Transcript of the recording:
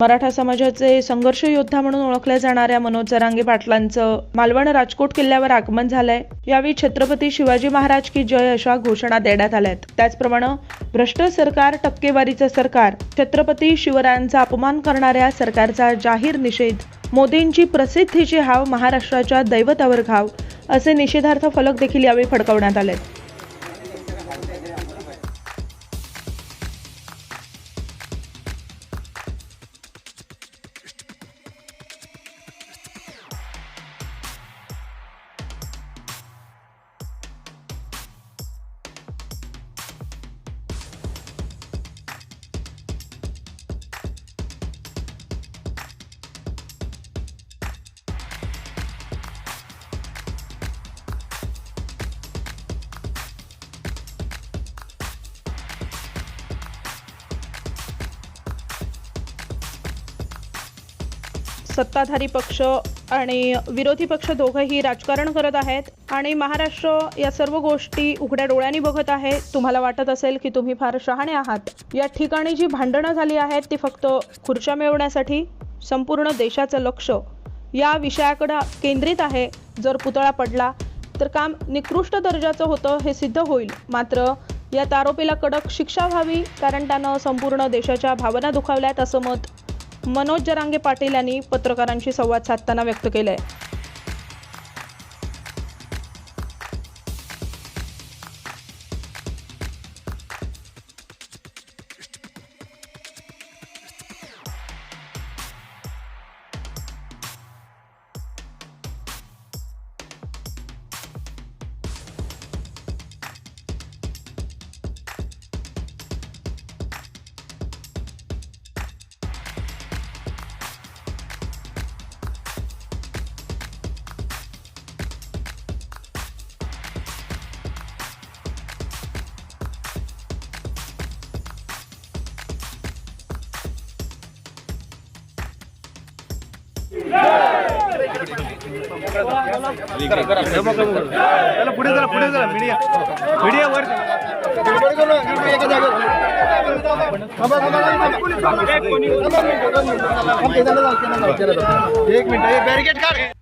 मराठा समाजाचे संघर्ष योद्धा म्हणून ओळखल्या जाणाऱ्या मनोज जरांगे पाटलांचं मालवण राजकोट किल्ल्यावर आगमन झालंय. यावेळी छत्रपती शिवाजी महाराज की जय अशा घोषणा देण्यात आल्यात. त्याचप्रमाणे भ्रष्ट सरकार टक्केवारीचं सरकार छत्रपती शिवरायांचा अपमान करणाऱ्या सरकारचा जाहीर निषेध मोदींची प्रसिद्धीची हाव महाराष्ट्राच्या दैवतावर घाव असे निषेधार्थ फलक देखील यावेळी फडकवण्यात आलेत. सत्ताधारी पक्ष आणि विरोधी पक्ष दोघंही राजकारण करत आहेत आणि महाराष्ट्र या सर्व गोष्टी उघड्या डोळ्यांनी बघत आहे. तुम्हाला वाटत असेल की तुम्ही फार शहाणे आहात. या ठिकाणी जी भांडणं झाली आहेत ती फक्त खुर्च्या मिळवण्यासाठी संपूर्ण देशाचं लक्ष या विषयाकडं केंद्रित आहे. जर पुतळा पडला तर काम निकृष्ट दर्जाचं होतं हे सिद्ध होईल. मात्र या आरोपीला कडक शिक्षा व्हावी कारण त्यानं संपूर्ण देशाच्या भावना दुखावल्यात असं मत मनोज जरांगे पाटील यांनी पत्रकारांशी संवाद साधताना व्यक्त केलंय. त्याला पुढे जरा पुढे जरा मीडिया मीडिया वर. एक मिनिट बॅरिकेड काढ.